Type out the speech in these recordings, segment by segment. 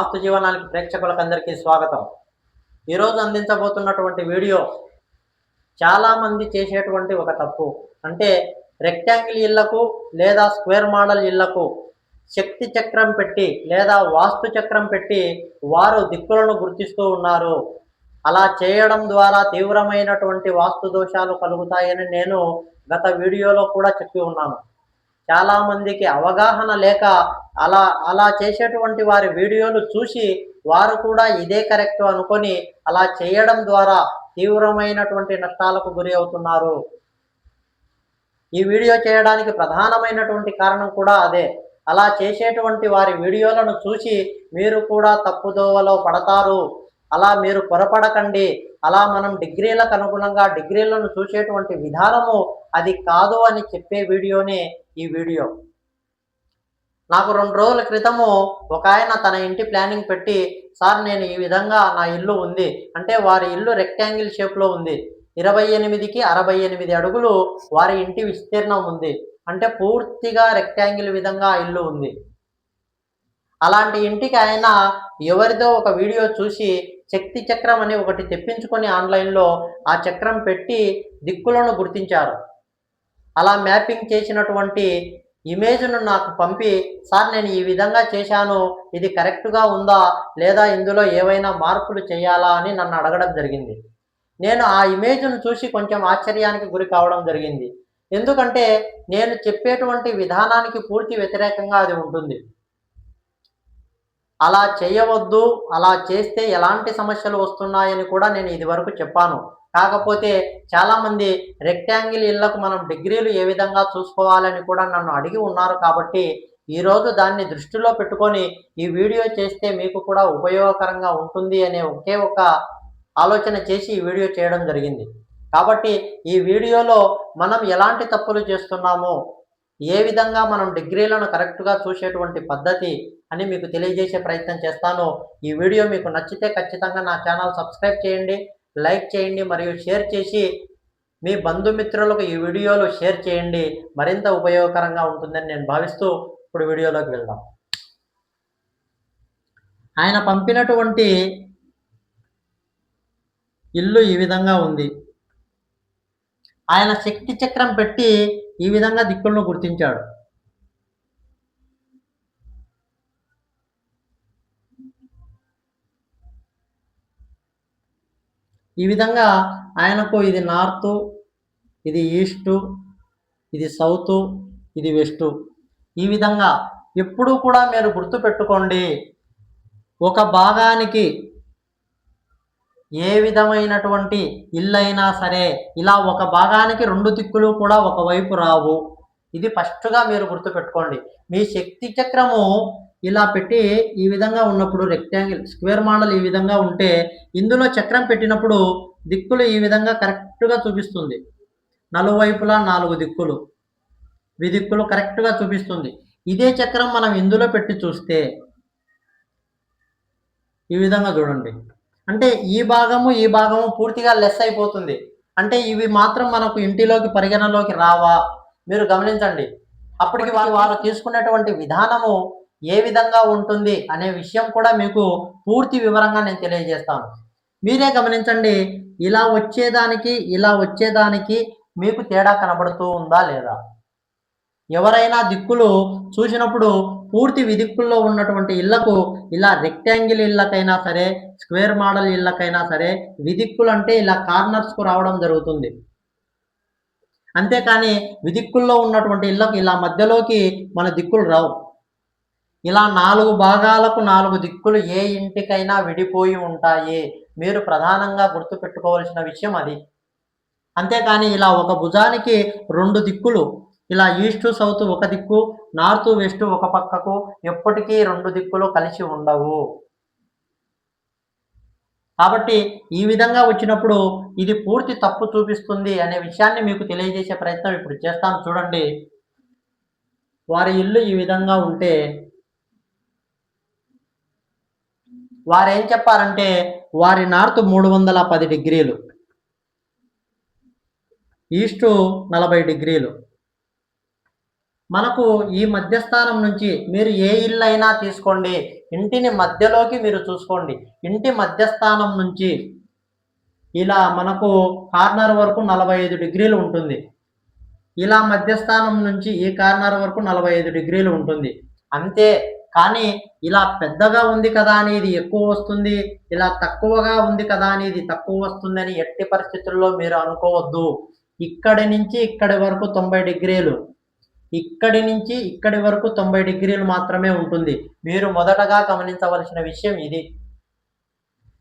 వాస్తు జీవనానికి ప్రేక్షకులకు అందరికీ స్వాగతం ఈరోజు అందించబోతున్నటువంటి వీడియో చాలామంది చేసేటువంటి ఒక తప్పు. అంటే రెక్టాంగిల్ ఇళ్ళకు లేదా స్క్వేర్ మోడల్ ఇళ్ళకు శక్తి చక్రం పెట్టి లేదా వాస్తు చక్రం పెట్టి వారు దిక్కులను గుర్తిస్తూ ఉన్నారు. అలా చేయడం ద్వారా తీవ్రమైనటువంటి వాస్తు దోషాలు కలుగుతాయని నేను గత వీడియోలో కూడా చెప్పి ఉన్నాను. చాలా మందికి అవగాహన లేక అలా అలా చేసేటువంటి వారి వీడియోలు చూసి వారు కూడా ఇదే కరెక్ట్ అనుకొని అలా చేయడం ద్వారా తీవ్రమైనటువంటి నష్టాలకు గురి అవుతున్నారు. ఈ వీడియో చేయడానికి ప్రధానమైనటువంటి కారణం కూడా అదే. అలా చేసేటువంటి వారి వీడియోలను చూసి మీరు కూడా తప్పుదోవలో పడతారు. అలా మీరు పొరపడకండి. అలా మనం డిగ్రీలకు అనుగుణంగా డిగ్రీలను చూసేటువంటి విధానము అది కాదు అని చెప్పే వీడియోనే ఈ వీడియో. నాకు రెండు రోజుల క్రితము ఒక ఆయన తన ఇంటి ప్లానింగ్ పెట్టి సార్ నేను ఈ విధంగా నా ఇల్లు ఉంది. అంటే వారి ఇల్లు రెక్టాంగిల్ షేప్లో ఉంది. ఇరవై ఎనిమిదికి అరవై ఎనిమిది అడుగులు వారి ఇంటి విస్తీర్ణం ఉంది. అంటే పూర్తిగా రెక్టాంగిల్ విధంగా ఇల్లు ఉంది. అలాంటి ఇంటికి ఆయన ఎవరిదో ఒక వీడియో చూసి శక్తి చక్రం అని ఒకటి తెప్పించుకొని ఆన్లైన్లో ఆ చక్రం పెట్టి దిక్కులను గుర్తించారు. అలా మ్యాపింగ్ చేసినటువంటి ఇమేజ్ను నాకు పంపి సార్ నేను ఈ విధంగా చేశాను ఇది కరెక్ట్గా ఉందా? లేదా ఇందులో ఏవైనా మార్పులు చేయాలా? అని నన్ను అడగడం జరిగింది. నేను ఆ ఇమేజ్ను చూసి కొంచెం ఆశ్చర్యానికి గురి కావడం జరిగింది. ఎందుకంటే నేను చెప్పేటువంటి విధానానికి పూర్తి వ్యతిరేకంగా అది ఉంటుంది. అలా చేయవద్దు అలా చేస్తే ఎలాంటి సమస్యలు వస్తున్నాయని కూడా నేను ఇది వరకు చెప్పాను. కాకపోతే చాలామంది రెక్టాంగిల్ ఇళ్ళకు మనం డిగ్రీలు ఏ విధంగా చూసుకోవాలని కూడా నన్ను అడిగి ఉన్నారు కాబట్టి ఈరోజు దాన్ని దృష్టిలో పెట్టుకొని ఈ వీడియో చేస్తే మీకు కూడా ఉపయోగకరంగా ఉంటుంది అనే ఒకే ఒక ఆలోచన చేసి ఈ వీడియో చేయడం జరిగింది. కాబట్టి ఈ వీడియోలో మనం ఎలాంటి తప్పులు చేస్తున్నామో ఏ విధంగా మనం డిగ్రీలను కరెక్ట్గా చూసేటువంటి పద్ధతి అని మీకు తెలియజేసే ప్రయత్నం చేస్తాను. ఈ వీడియో మీకు నచ్చితే ఖచ్చితంగా నా ఛానల్ సబ్స్క్రైబ్ చేయండి. లైక్ చేయండి మరియు షేర్ చేసి మీ బంధుమిత్రులకు ఈ వీడియోలు షేర్ చేయండి. మరింత ఉపయోగకరంగా ఉంటుందని నేను భావిస్తూ ఇప్పుడు వీడియోలోకి వెళ్దాం. ఆయన పంపినటువంటి ఇల్లు ఈ విధంగా ఉంది. ఆయన శక్తి చక్రం పెట్టి ఈ విధంగా దిక్కులను గుర్తించాడు. ఈ విధంగా ఆయనకు ఇది నార్త్ ఇది ఈస్టు ఇది సౌత్ ఇది వెస్టు. ఈ విధంగా ఎప్పుడూ కూడా మీరు గుర్తుపెట్టుకోండి ఒక భాగానికి ఏ విధమైనటువంటి ఇల్లైనా సరే ఇలా ఒక భాగానికి రెండు దిక్కులు కూడా ఒకవైపు రావు. ఇది ఫస్ట్గా మీరు గుర్తుపెట్టుకోండి. మీ శక్తి చక్రము ఇలా పెట్టి ఈ విధంగా ఉన్నప్పుడు రెక్టాంగిల్ స్క్వేర్ మోడల్ ఈ విధంగా ఉంటే ఇందులో చక్రం పెట్టినప్పుడు దిక్కులు ఈ విధంగా కరెక్ట్గా చూపిస్తుంది. నలువైపులా నాలుగు దిక్కులు దిక్కులు కరెక్ట్గా చూపిస్తుంది. ఇదే చక్రం మనం ఇందులో పెట్టి చూస్తే ఈ విధంగా చూడండి. అంటే ఈ భాగము ఈ భాగము పూర్తిగా లెస్ అయిపోతుంది. అంటే ఇవి మాత్రం మనకు ఇంటిలోకి పరిగణలోకి రావా? మీరు గమనించండి. అప్పటికి వారు వారు తీసుకునేటువంటి విధానము ఏ విధంగా ఉంటుంది అనే విషయం కూడా మీకు పూర్తి వివరంగా నేను తెలియజేస్తాను. మీరే గమనించండి ఇలా వచ్చేదానికి ఇలా వచ్చేదానికి మీకు తేడా కనబడుతూ ఉందా లేదా? ఎవరైనా దిక్కులు చూసినప్పుడు పూర్తి విదిక్కుల్లో ఉన్నటువంటి ఇళ్ళకు ఇలా రెక్టాంగిల్ ఇళ్ళకైనా సరే స్క్వేర్ మోడల్ ఇళ్ళకైనా సరే విదిక్కులు అంటే ఇలా కార్నర్స్కు రావడం జరుగుతుంది. అంతేకాని విదిక్కుల్లో ఉన్నటువంటి ఇళ్ళకు ఇలా మధ్యలోకి మన దిక్కులు రావు. ఇలా నాలుగు భాగాలకు నాలుగు దిక్కులు ఏ ఇంటికైనా విడిపోయి ఉంటాయి. మీరు ప్రధానంగా గుర్తుపెట్టుకోవాల్సిన విషయం అది. అంతేకాని ఇలా ఒక భుజానికి రెండు దిక్కులు ఇలా ఈస్ట్ సౌత్ ఒక దిక్కు నార్త్ వెస్ట్ ఒక పక్కకు ఎప్పటికీ రెండు దిక్కులు కలిసి ఉండవు. కాబట్టి ఈ విధంగా వచ్చినప్పుడు ఇది పూర్తి తప్పు చూపిస్తుంది అనే విషయాన్ని మీకు తెలియజేసే ప్రయత్నం ఇప్పుడు చేస్తాను. చూడండి. వారి ఇల్లు ఈ విధంగా ఉంటే వారు ఏం చెప్పారంటే వారి నార్త్ మూడు వందల పది డిగ్రీలు ఈస్టు నలభై డిగ్రీలు. మనకు ఈ మధ్యస్థానం నుంచి మీరు ఏ ఇల్లు అయినా తీసుకోండి. ఇంటిని మధ్యలోకి మీరు చూసుకోండి. ఇంటి మధ్యస్థానం నుంచి ఇలా మనకు కార్నర్ వరకు నలభై ఐదు డిగ్రీలు ఉంటుంది. ఇలా మధ్యస్థానం నుంచి ఈ కార్నర్ వరకు నలభై ఐదు డిగ్రీలు ఉంటుంది. అంతే కానీ ఇలా పెద్దగా ఉంది కదా అనేది ఎక్కువ వస్తుంది ఇలా తక్కువగా ఉంది కదా అనేది తక్కువ వస్తుందని ఎట్టి పరిస్థితుల్లో మీరు అనుకోవద్దు. ఇక్కడి నుంచి ఇక్కడి వరకు తొంభై డిగ్రీలు. ఇక్కడి నుంచి ఇక్కడి వరకు తొంభై డిగ్రీలు మాత్రమే ఉంటుంది. మీరు మొదటగా గమనించవలసిన విషయం ఇది.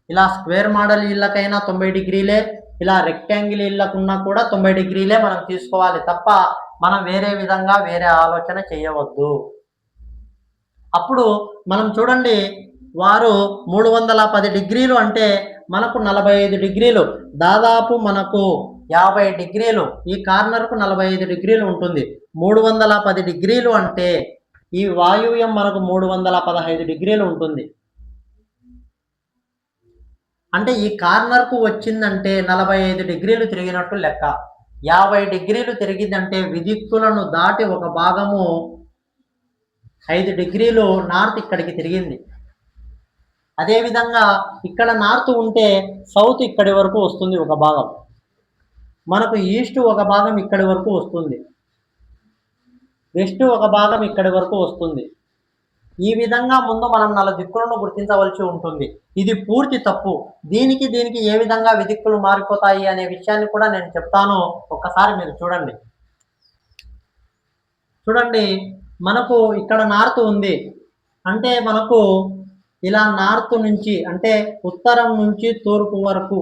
ఇలా స్క్వేర్ మోడల్ ఇళ్ళకైనా తొంభై డిగ్రీలే ఇలా రెక్టాంగిల్ ఇళ్ళకున్నా కూడా తొంభై డిగ్రీలే మనం తీసుకోవాలి తప్ప మనం వేరే విధంగా వేరే ఆలోచన చేయవద్దు. అప్పుడు మనం చూడండి వారు మూడు వందల పది డిగ్రీలు అంటే మనకు నలభై ఐదు డిగ్రీలు. దాదాపు మనకు యాభై డిగ్రీలు. ఈ కార్నర్కు నలభై ఐదు డిగ్రీలు ఉంటుంది. మూడు వందల పది డిగ్రీలు అంటే ఈ వాయువ్యం మనకు మూడు వందల పదహైదు డిగ్రీలు ఉంటుంది. అంటే ఈ కార్నర్కు వచ్చిందంటే నలభై ఐదు డిగ్రీలు తిరిగినట్టు లెక్క. యాభై డిగ్రీలు తిరిగిందంటే విదిక్కులను దాటి ఒక భాగము ఐదు డిగ్రీలు నార్త్ ఇక్కడికి తిరిగింది. అదేవిధంగా ఇక్కడ నార్త్ ఉంటే సౌత్ ఇక్కడి వరకు వస్తుంది ఒక భాగం. మనకు ఈస్ట్ ఒక భాగం ఇక్కడి వరకు వస్తుంది. వెస్ట్ ఒక భాగం ఇక్కడి వరకు వస్తుంది. ఈ విధంగా ముందు మనం నల దిక్కులను గుర్తించవలసి ఉంటుంది. ఇది పూర్తి తప్పు. దీనికి దీనికి ఏ విధంగా విదిక్కులు మారిపోతాయి అనే విషయాన్ని కూడా నేను చెప్తాను. ఒక్కసారి మీరు చూడండి. చూడండి. మనకు ఇక్కడ నార్త్ ఉంది. అంటే మనకు ఇలా నార్త్ నుంచి అంటే ఉత్తరం నుంచి తూర్పు వరకు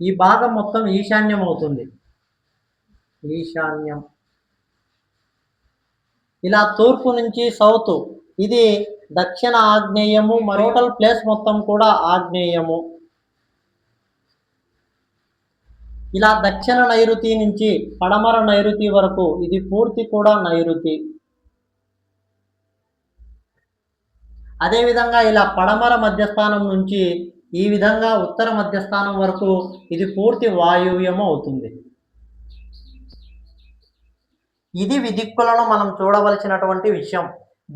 ఈ భాగం మొత్తం ఈశాన్యం అవుతుంది. ఈశాన్యం. ఇలా తూర్పు నుంచి సౌత్ ఇది దక్షిణ ఆగ్నేయము మరోటల్ ప్లేస్ మొత్తం కూడా ఆగ్నేయము. ఇలా దక్షిణ నైరుతి నుంచి పడమర నైరుతి వరకు ఇది పూర్తి కూడా నైరుతి. అదేవిధంగా ఇలా పడమర మధ్యస్థానం నుంచి ఈ విధంగా ఉత్తర మధ్యస్థానం వరకు ఇది పూర్తి వాయువ్యము అవుతుంది. ఇది విదిక్కులను మనం చూడవలసినటువంటి విషయం.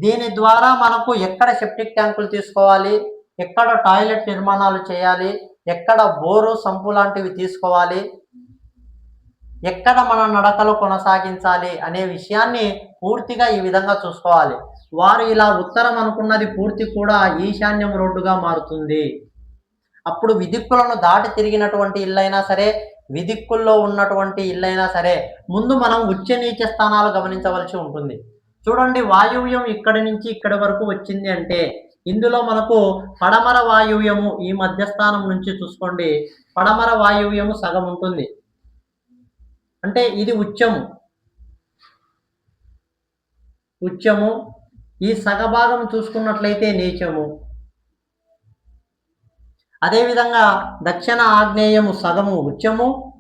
దీని ద్వారా మనకు ఎక్కడ సెప్టిక్ ట్యాంకులు తీసుకోవాలి ఎక్కడ టాయిలెట్ నిర్మాణాలు చేయాలి ఎక్కడ బోరు సంపు లాంటివి తీసుకోవాలి ఎక్కడ మన నడకలు కొనసాగించాలి అనే విషయాన్ని పూర్తిగా ఈ విధంగా చూసుకోవాలి. వారు ఇలా ఉత్తరం అనుకున్నది పూర్తి కూడా ఈశాన్యం రోడ్డుగా మారుతుంది. అప్పుడు విదిక్కులను దాటి తిరిగినటువంటి ఇల్లైనా సరే విదిక్కుల్లో ఉన్నటువంటి ఇల్లైనా సరే ముందు మనం ఉచ్చ నీచ స్థానాలు గమనించవలసి ఉంటుంది. చూడండి వాయువ్యం ఇక్కడి నుంచి ఇక్కడి వరకు వచ్చింది అంటే ఇందులో మనకు పడమర వాయువ్యము ఈ మధ్యస్థానం నుంచి చూసుకోండి. పడమర వాయువ్యము సగం ఉంటుంది. అంటే ఇది ఉచ్చము. ఉచ్చము. ఈ సగభాగం చూసుకున్నట్లయితే నీచము. అదేవిధంగా దక్షిణ ఆగ్నేయము సగము ఉచ్చము.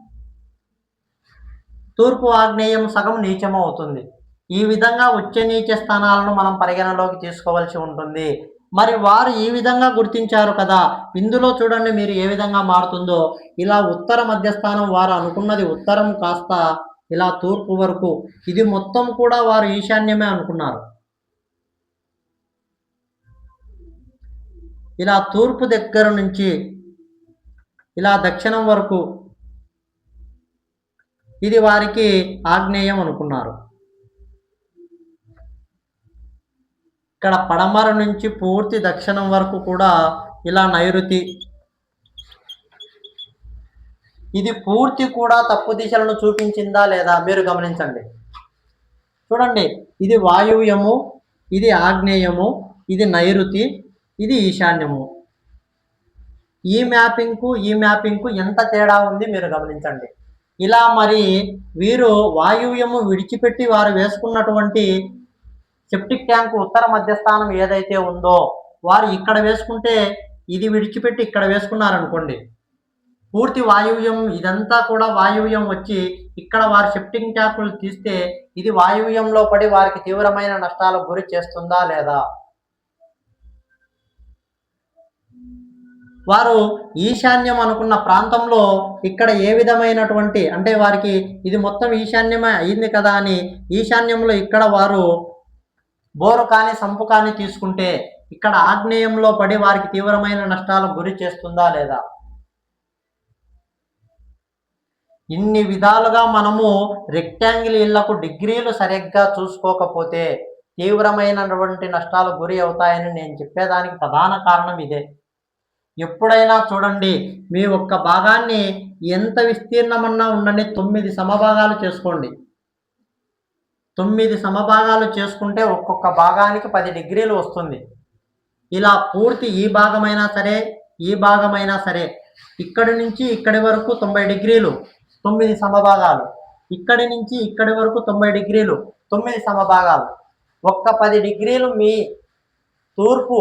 తూర్పు ఆగ్నేయం సగం నీచము అవుతుంది. ఈ విధంగా ఉచ్చ నీచ స్థానాలను మనం పరిగణలోకి తీసుకోవాల్సి ఉంటుంది. మరి వారు ఈ విధంగా గుర్తించారు కదా? ఇందులో చూడండి మీరు ఏ విధంగా మారుతుందో. ఇలా ఉత్తర మధ్యస్థానం వారు అనుకున్నది ఉత్తరం కాస్త ఇలా తూర్పు వరకు. ఇది మొత్తం కూడా వారు ఈశాన్యమే అనుకున్నారు. ఇలా తూర్పు దగ్గర నుంచి ఇలా దక్షిణం వరకు ఇది వారికి ఆగ్నేయం అనుకున్నారు. ఇక్కడ పడమర నుంచి పూర్తి దక్షిణం వరకు కూడా ఇలా నైరుతి. ఇది పూర్తి కూడా తప్పు దిశలను చూపించిందా లేదా మీరు గమనించండి. చూడండి ఇది వాయువ్యము ఇది ఆగ్నేయము ఇది నైరుతి ఇది ఈశాన్యము. ఈ మ్యాపింగ్కు ఈ మ్యాపింగ్కు ఎంత తేడా ఉంది మీరు గమనించండి. ఇలా మరి వీరు వాయువ్యము విడిచిపెట్టి వారు వేసుకున్నటువంటి సెప్టిక్ ట్యాంక్ ఉత్తర మధ్యస్థానం ఏదైతే ఉందో వారు ఇక్కడ వేసుకుంటే ఇది విడిచిపెట్టి ఇక్కడ వేసుకున్నారనుకోండి. పూర్తి వాయువ్యం ఇదంతా కూడా వాయువ్యం వచ్చి ఇక్కడ వారు షిఫ్టింగ్ ట్యాంకులు తీస్తే ఇది వాయువ్యంలో పడి వారికి తీవ్రమైన నష్టాలకు గురి చేస్తుందా లేదా? వారు ఈశాన్యం అనుకున్న ప్రాంతంలో ఇక్కడ ఏ విధమైనటువంటి అంటే వారికి ఇది మొత్తం ఈశాన్యమే అయింది కదా అని ఈశాన్యంలో ఇక్కడ వారు బోరు కానీ సంపు కానీ తీసుకుంటే ఇక్కడ ఆగ్నేయంలో పడి వారికి తీవ్రమైన నష్టాలకు గురి చేస్తుందా లేదా? ఇన్ని విధాలుగా మనము రెక్టాంగిల్ ఇళ్ళకు డిగ్రీలు సరిగ్గా చూసుకోకపోతే తీవ్రమైనటువంటి నష్టాలు గురి అవుతాయని నేను చెప్పేదానికి ప్రధాన కారణం ఇదే. ఎప్పుడైనా చూడండి మీ ఒక్క భాగాన్ని ఎంత విస్తీర్ణమన్నా ఉండని తొమ్మిది సమభాగాలు చేసుకోండి. తొమ్మిది సమభాగాలు చేసుకుంటే ఒక్కొక్క భాగానికి పది డిగ్రీలు వస్తుంది. ఇలా పూర్తి ఈ భాగమైనా సరే ఈ భాగమైనా సరే ఇక్కడి నుంచి ఇక్కడి వరకు తొంభై డిగ్రీలు తొమ్మిది సమభాగాలు. ఇక్కడి నుంచి ఇక్కడి వరకు తొంభై డిగ్రీలు తొమ్మిది సమభాగాలు. ఒక్క పది డిగ్రీలు మీ తూర్పు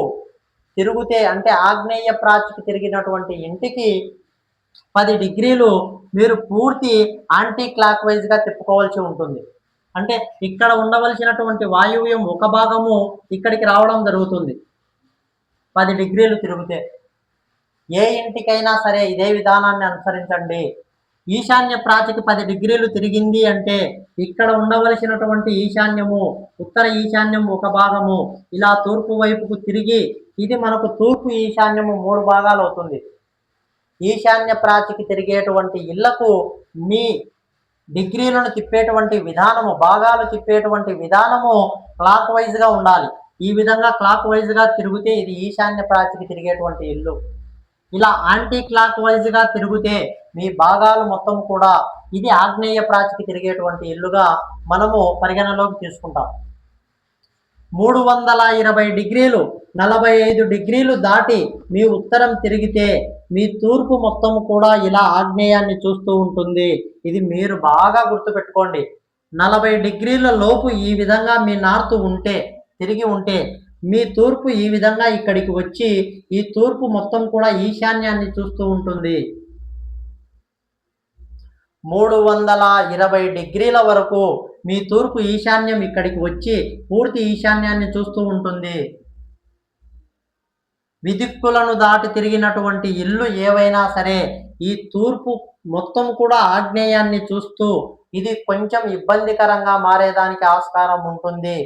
తిరుగుతే అంటే ఆగ్నేయ ప్రాచికి తిరిగినటువంటి ఇంటికి పది డిగ్రీలు మీరు పూర్తి యాంటీ క్లాక్ వైజ్గా తిప్పుకోవాల్సి ఉంటుంది. అంటే ఇక్కడ ఉండవలసినటువంటి వాయువ్యం ఒక భాగము ఇక్కడికి రావడం జరుగుతుంది. పది డిగ్రీలు తిరిగితే ఏ ఇంటికైనా సరే ఇదే విధానాన్ని అనుసరించండి. ఈశాన్య ప్రాతికి పది డిగ్రీలు తిరిగింది అంటే ఇక్కడ ఉండవలసినటువంటి ఈశాన్యము ఉత్తర ఈశాన్యం ఒక భాగము ఇలా తూర్పు వైపుకు తిరిగి ఇది మనకు తూర్పు ఈశాన్యము మూడు భాగాలు అవుతుంది. ఈశాన్య ప్రాతికి తిరిగేటువంటి ఇళ్ళకు మీ డిగ్రీలను తిప్పేటువంటి విధానము భాగాలు తిప్పేటువంటి విధానము క్లాక్ వైజ్గా ఉండాలి. ఈ విధంగా క్లాక్ వైజ్గా తిరిగితే ఇది ఈశాన్య ప్రాచికి తిరిగేటువంటి ఇల్లు. ఇలా యాంటీ క్లాక్ వైజ్గా తిరిగితే మీ భాగాలు మొత్తం కూడా ఇది ఆగ్నేయ ప్రాచికి తిరిగేటువంటి ఇల్లుగా మనము పరిగణలోకి తీసుకుంటాం. మూడు వందల ఇరవై డిగ్రీలు నలభై ఐదు డిగ్రీలు దాటి మీ ఉత్తరం తిరిగితే మీ తూర్పు మొత్తం కూడా ఇలా ఆగ్నేయాన్ని చూస్తూ ఉంటుంది. ఇది మీరు బాగా గుర్తుపెట్టుకోండి. నలభై డిగ్రీల లోపు ఈ విధంగా మీ నార్త్ ఉంటే తిరిగి ఉంటే మీ తూర్పు ఈ విధంగా ఇక్కడికి వచ్చి ఈ తూర్పు మొత్తం కూడా ఈశాన్యాన్ని చూస్తూ ఉంటుంది. మూడు వందల ఇరవై డిగ్రీల వరకు మీ తూర్పు ఈశాన్యం ఇక్కడికి వచ్చి పూర్తి ఈశాన్యాన్ని చూస్తూ ఉంటుంది. విదిక్కులను దాటి తిరిగినటువంటి ఇల్లు ఏవైనా సరే ఈ తూర్పు మొత్తం కూడా ఆగ్నేయాన్ని చూస్తూ ఇది కొంచెం ఇబ్బందికరంగా మారేదానికి ఆస్కారం ఉంటుంది.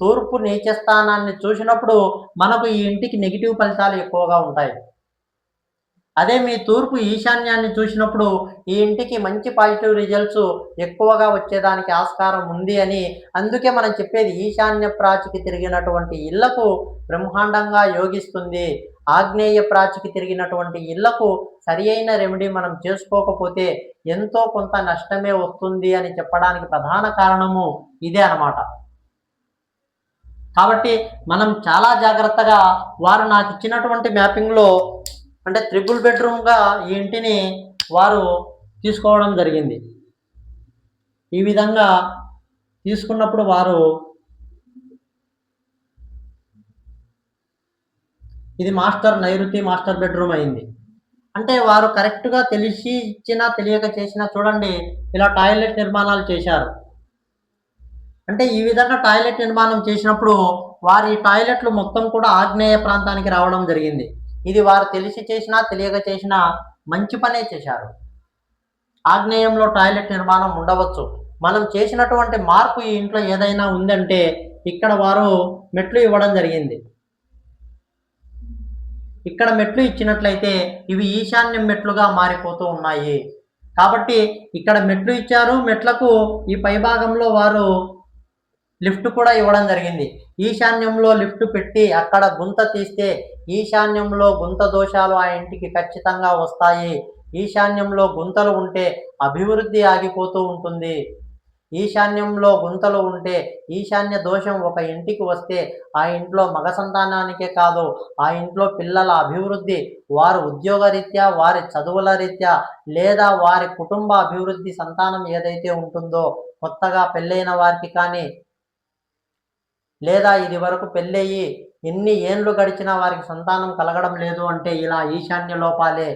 తూర్పు నీచ స్థానాన్ని చూసినప్పుడు మనకు ఈ ఇంటికి నెగిటివ్ ఫలితాలు ఎక్కువగా ఉంటాయి. అదే మీ తూర్పు ఈశాన్యాన్ని చూసినప్పుడు ఈ ఇంటికి మంచి పాజిటివ్ రిజల్ట్స్ ఎక్కువగా వచ్చేదానికి ఆస్కారం ఉంది అని. అందుకే మనం చెప్పేది ఈశాన్య ప్రాచికి తిరిగినటువంటి ఇళ్ళకు బ్రహ్మాండంగా యోగిస్తుంది. ఆగ్నేయ ప్రాచికి తిరిగినటువంటి ఇళ్ళకు సరి అయిన రెమెడీ మనం చేసుకోకపోతే ఎంతో కొంత నష్టమే వస్తుంది అని చెప్పడానికి ప్రధాన కారణము ఇదే అన్నమాట. కాబట్టి మనం చాలా జాగ్రత్తగా వారు నాకు ఇచ్చినటువంటి మ్యాపింగ్లో అంటే త్రిపుల్ బెడ్రూమ్గా ఈ ఇంటిని వారు తీసుకోవడం జరిగింది. ఈ విధంగా తీసుకున్నప్పుడు వారు ఇది మాస్టర్ నైరుతి మాస్టర్ బెడ్రూమ్ అయింది. అంటే వారు కరెక్ట్గా తెలిసి ఇచ్చినా తెలియక చేసినా చూడండి ఇలా టాయిలెట్ నిర్మాణాలు చేశారు. అంటే ఈ విధంగా టాయిలెట్ నిర్మాణం చేసినప్పుడు వారి టాయిలెట్లు మొత్తం కూడా ఆగ్నేయ ప్రాంతానికి రావడం జరిగింది. ఇది వారు తెలిసి చేసినా తెలియక చేసినా మంచి పనే చేశారు. ఆగ్నేయంలో టాయిలెట్ నిర్మాణం ఉండవచ్చు. మనం చేసినటువంటి మార్పు ఈ ఇంట్లో ఏదైనా ఉందంటే ఇక్కడ వారు మెట్లు ఇవ్వడం జరిగింది. ఇక్కడ మెట్లు ఇచ్చినట్లయితే ఇవి ఈశాన్యం మెట్లుగా మారిపోతూ ఉన్నాయి. కాబట్టి ఇక్కడ మెట్లు ఇచ్చారు. మెట్లకు ఈ పైభాగంలో వారు లిఫ్ట్ కూడా ఇవ్వడం జరిగింది. ఈశాన్యంలో లిఫ్ట్ పెట్టి అక్కడ గుంత తీస్తే ఈశాన్యంలో గుంత దోషాలు ఆ ఇంటికి ఖచ్చితంగా వస్తాయి. ఈశాన్యంలో గుంతలు ఉంటే అభివృద్ధి ఆగిపోతూ ఉంటుంది. ఈశాన్యంలో గుంతలు ఉంటే ఈశాన్య దోషం ఒక ఇంటికి వస్తే ఆ ఇంట్లో మగ సంతానానికే కాదు ఆ ఇంట్లో పిల్లల అభివృద్ధి వారి ఉద్యోగరీత్యా వారి చదువుల రీత్యా లేదా వారి కుటుంబ అభివృద్ధి సంతానం ఏదైతే ఉంటుందో కొత్తగా పెళ్ళైన వారికి కానీ లేదా ఇది వరకు పెళ్ళయి ఎన్ని ఏండ్లు గడిచినా వారికి సంతానం కలగడం లేదు అంటే ఇలా ఈశాన్య లోపాలే.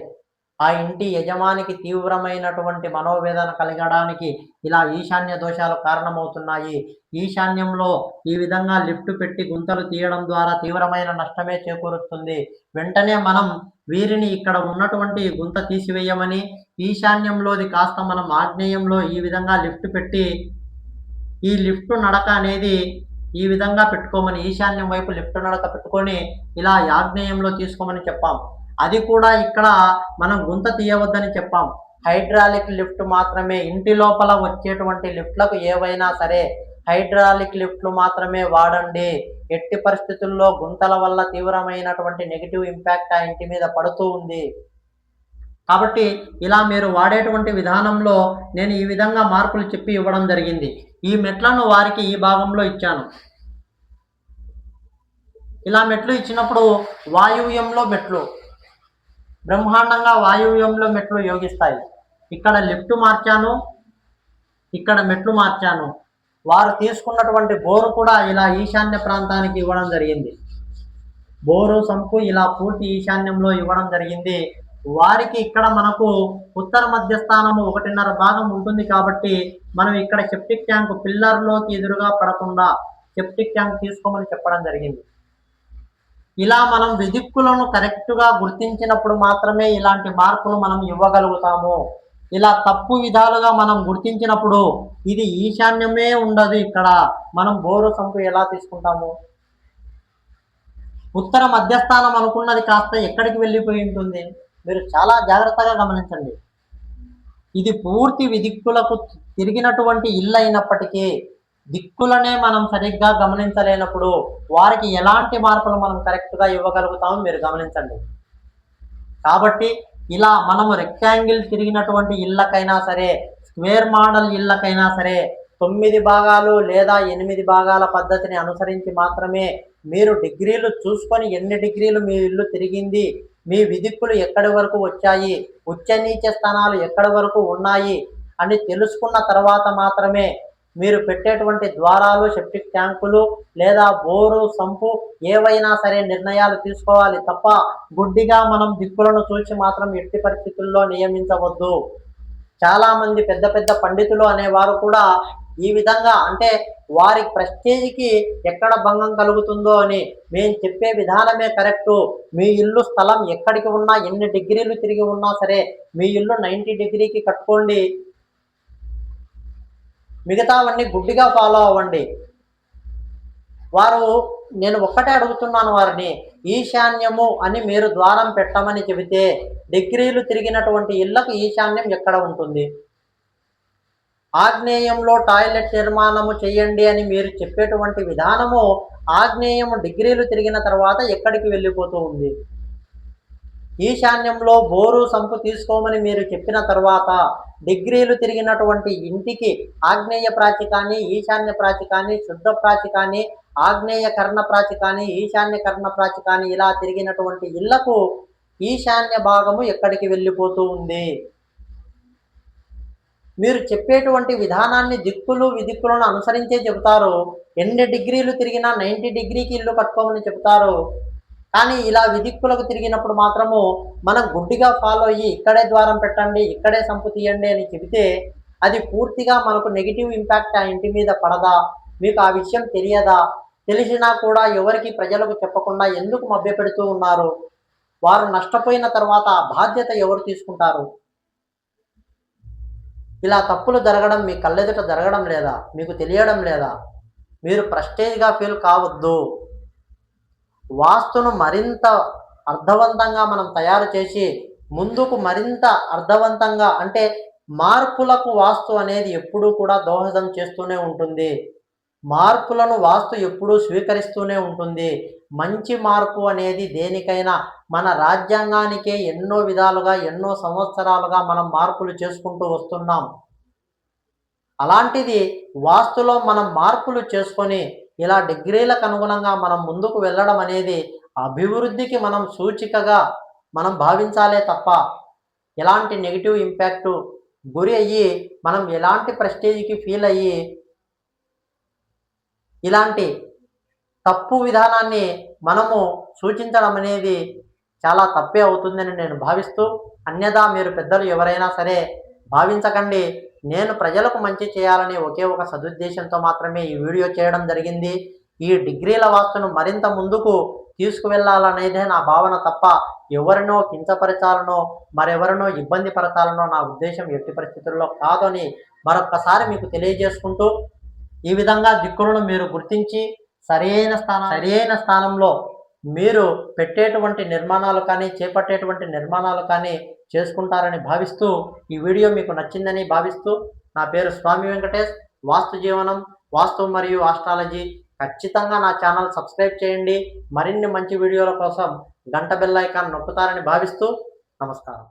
ఆ ఇంటి యజమానికి తీవ్రమైనటువంటి మనోవేదన కలగడానికి ఇలా ఈశాన్య దోషాలు కారణమవుతున్నాయి. ఈశాన్యంలో ఈ విధంగా లిఫ్ట్ పెట్టి గుంతలు తీయడం ద్వారా తీవ్రమైన నష్టమే చేకూరుస్తుంది. వెంటనే మనం వీరిని ఇక్కడ ఉన్నటువంటి గుంత తీసివేయమని ఈశాన్యంలోది కాస్త మనం ఆగ్నేయంలో ఈ విధంగా లిఫ్ట్ పెట్టి ఈ లిఫ్ట్ నడక అనేది ఈ విధంగా పెట్టుకోమని ఈశాన్యం వైపు లిఫ్ట్ నడక పెట్టుకొని ఇలా యాగ్నేయంలో తీసుకోమని చెప్పాం. అది కూడా ఇక్కడ మనం గుంత తీయవద్దని చెప్పాం. హైడ్రాలిక్ లిఫ్ట్ మాత్రమే ఇంటి లోపల వచ్చేటువంటి లిఫ్ట్లకు ఏవైనా సరే హైడ్రాలిక్ లిఫ్ట్లు మాత్రమే వాడండి. ఎట్టి పరిస్థితుల్లో గుంతల వల్ల తీవ్రమైనటువంటి నెగిటివ్ ఇంపాక్ట్ ఆ ఇంటి మీద పడుతూ ఉంది. కాబట్టి ఇలా మీరు వాడేటువంటి విధానంలో నేను ఈ విధంగా మార్పులు చెప్పి ఇవ్వడం జరిగింది. ఈ మెట్లను వారికి ఈ భాగంలో ఇచ్చాను. ఇలా మెట్లు ఇచ్చినప్పుడు వాయువ్యంలో మెట్లు బ్రహ్మాండంగా వాయువ్యంలో మెట్లు యోగిస్తాయి. ఇక్కడ లిఫ్ట్ మార్చాను ఇక్కడ మెట్లు మార్చాను. వారు తీసుకున్నటువంటి బోరు కూడా ఇలా ఈశాన్య ప్రాంతానికి ఇవ్వడం జరిగింది. బోరు సంపు ఇలా పూర్తి ఈశాన్యంలో ఇవ్వడం జరిగింది. వారికి ఇక్కడ మనకు ఉత్తర మధ్య స్థానము ఒకటిన్నర భాగం ఉంటుంది కాబట్టి మనం ఇక్కడ సెప్టిక్ ట్యాంక్ పిల్లర్లోకి ఎదురుగా పడకుండా సెప్టిక్ ట్యాంక్ తీసుకోమని చెప్పడం జరిగింది. ఇలా మనం విదిక్కులను కరెక్ట్గా గుర్తించినప్పుడు మాత్రమే ఇలాంటి మార్పులు మనం ఇవ్వగలుగుతాము. ఇలా తప్పు విధాలుగా మనం గుర్తించినప్పుడు ఇది ఈశాన్యమే ఉండదు ఇక్కడ. మనం బోరు సంపు ఎలా తీసుకుంటాము? ఉత్తర మధ్యస్థానం అనుకున్నది కాస్త ఎక్కడికి వెళ్ళిపోయి ఉంటుంది? మీరు చాలా జాగ్రత్తగా గమనించండి. ఇది పూర్తి విదిక్కులకు తిరిగినటువంటి ఇల్లు అయినప్పటికీ దిక్కులనే మనం సరిగ్గా గమనించలేనప్పుడు వారికి ఎలాంటి మార్పులు మనం కరెక్ట్గా ఇవ్వగలుగుతామో మీరు గమనించండి. కాబట్టి ఇలా మనము రెక్టాంగిల్ తిరిగినటువంటి ఇళ్ళకైనా సరే స్క్వేర్ మోడల్ ఇళ్ళకైనా సరే తొమ్మిది భాగాలు లేదా ఎనిమిది భాగాల పద్ధతిని అనుసరించి మాత్రమే మీరు డిగ్రీలు చూసుకొని ఎన్ని డిగ్రీలు మీ ఇల్లు తిరిగింది మీ విదిక్కులు ఎక్కడి వరకు వచ్చాయి? ఉచ్చ నీచ స్థానాలు ఎక్కడి వరకు ఉన్నాయి? అని తెలుసుకున్న తర్వాత మాత్రమే మీరు పెట్టేటువంటి ద్వారాలు సెప్టిక్ ట్యాంకులు లేదా బోరు సంపు ఏవైనా సరే నిర్ణయాలు తీసుకోవాలి తప్ప గుడ్డిగా మనం దిక్కులను చూసి మాత్రం ఎట్టి పరిస్థితుల్లో నియమించవద్దు. చాలామంది పెద్ద పెద్ద పండితులు అనేవారు కూడా ఈ విధంగా అంటే వారి ప్రెస్టేజ్కి ఎక్కడ భంగం కలుగుతుందో అని మేము చెప్పే విధానమే కరెక్టు. మీ ఇల్లు స్థలం ఎక్కడికి ఉన్నా ఎన్ని డిగ్రీలు తిరిగి ఉన్నా సరే మీ ఇల్లు నైంటీ డిగ్రీకి కట్టుకోండి. మిగతావన్నీ గుడ్డిగా ఫాలో అవ్వండి. వారు నేను ఒక్కటే అడుగుతున్నాను వారిని ఈశాన్యము అని మీరు ద్వారం పెట్టమని చెబితే డిగ్రీలు తిరిగినటువంటి ఇళ్ళకు ఈశాన్యం ఎక్కడ ఉంటుంది? ఆగ్నేయంలో టాయిలెట్ నిర్మాణము చేయండి అని మీరు చెప్పేటువంటి విధానము ఆగ్నేయము డిగ్రీలు తిరిగిన తర్వాత ఎక్కడికి వెళ్ళిపోతూ ఉంది? ఈశాన్యంలో బోరు సంపు తీసుకోమని మీరు చెప్పిన తర్వాత డిగ్రీలు తిరిగినటువంటి ఇంటికి ఆగ్నేయ ప్రాచి కానీ ఈశాన్య ప్రాచి కానీ శుద్ధ ప్రాచి కానీ ఆగ్నేయ కర్ణ ప్రాచి కానీ ఈశాన్య కర్ణ ప్రాచి కానీ ఇలా తిరిగినటువంటి ఇళ్ళకు ఈశాన్య భాగము ఎక్కడికి వెళ్ళిపోతూ ఉంది? మీరు చెప్పేటువంటి విధానాన్ని దిక్కులు విదిక్కులను అనుసరించే చెబుతారు. ఎన్ని డిగ్రీలు తిరిగినా నైంటీ డిగ్రీకి ఇల్లు కట్టుకోమని చెబుతారు. కానీ ఇలా విదిక్కులకు తిరిగినప్పుడు మాత్రము మనం గుడ్డిగా ఫాలో అయ్యి ఇక్కడే ద్వారం పెట్టండి ఇక్కడే సంపు తీయండి అని చెబితే అది పూర్తిగా మనకు నెగిటివ్ ఇంపాక్ట్ ఆ ఇంటి మీద పడదా? మీకు ఆ విషయం తెలియదా? తెలిసినా కూడా ఎవరికి ప్రజలకు చెప్పకుండా ఎందుకు మభ్యపెడుతూ ఉన్నారు? వారు నష్టపోయిన తర్వాత బాధ్యత ఎవరు తీసుకుంటారు? ఇలా తప్పులు జరగడం మీ కళ్ళెదుట జరగడం లేదా? మీకు తెలియడం లేదా? మీరు ప్రస్టేజ్గా ఫీల్ కావద్దు. వాస్తును మరింత అర్థవంతంగా మనం తయారు చేసి ముందుకు మరింత అర్థవంతంగా అంటే మార్పులకు వాస్తు అనేది ఎప్పుడూ కూడా దోహదం చేస్తూనే ఉంటుంది. మార్పులను వాస్తు ఎప్పుడూ స్వీకరిస్తూనే ఉంటుంది. మంచి మార్పు అనేది దేనికైనా మన రాజ్యాంగానికే ఎన్నో విధాలుగా ఎన్నో సంవత్సరాలుగా మనం మార్పులు చేసుకుంటూ వస్తున్నాం. అలాంటిది వాస్తులో మనం మార్పులు చేసుకొని ఇలా డిగ్రీలకు అనుగుణంగా మనం ముందుకు వెళ్ళడం అనేది అభివృద్ధికి మనం సూచికగా మనం భావించాలే తప్ప ఎలాంటి నెగిటివ్ ఇంపాక్టు గురి అయ్యి మనం ఎలాంటి ప్రెస్టేజ్కి ఫీల్ అయ్యి ఇలాంటి తప్పు విధానాన్ని మనము సూచించడం అనేది చాలా తప్పే అవుతుందని నేను భావిస్తూ అన్యదా మీరు పెద్దలు ఎవరైనా సరే భావించకండి. నేను ప్రజలకు మంచి చేయాలని ఒకే ఒక సదుద్దేశంతో మాత్రమే ఈ వీడియో చేయడం జరిగింది. ఈ డిగ్రీల వాస్తును మరింత ముందుకు తీసుకువెళ్ళాలనేదే నా భావన తప్ప ఎవరినో కించపరచాలనో మరెవరినో ఇబ్బంది పరచాలనో నా ఉద్దేశం ఎట్టి పరిస్థితుల్లో కాదని మరొక్కసారి మీకు తెలియజేసుకుంటూ ఈ విధంగా దిక్కులను మీరు గుర్తించి సరైన స్థానం సరైన స్థానంలో మీరు పెట్టేటువంటి నిర్మాణాలు కానీ చేపట్టేటువంటి నిర్మాణాలు కానీ చేసుకుంటారని భావిస్తూ ఈ వీడియో మీకు నచ్చిందని భావిస్తూ నా పేరు స్వామి వెంకటేష్. వాస్తు జీవనం వాస్తు మరియు ఆస్ట్రాలజీ ఖచ్చితంగా నా ఛానల్ సబ్స్క్రైబ్ చేయండి. మరిన్ని మంచి వీడియోల కోసం గంట బెల్ ఐకాన్ నొక్కుతారని భావిస్తూ నమస్కారం.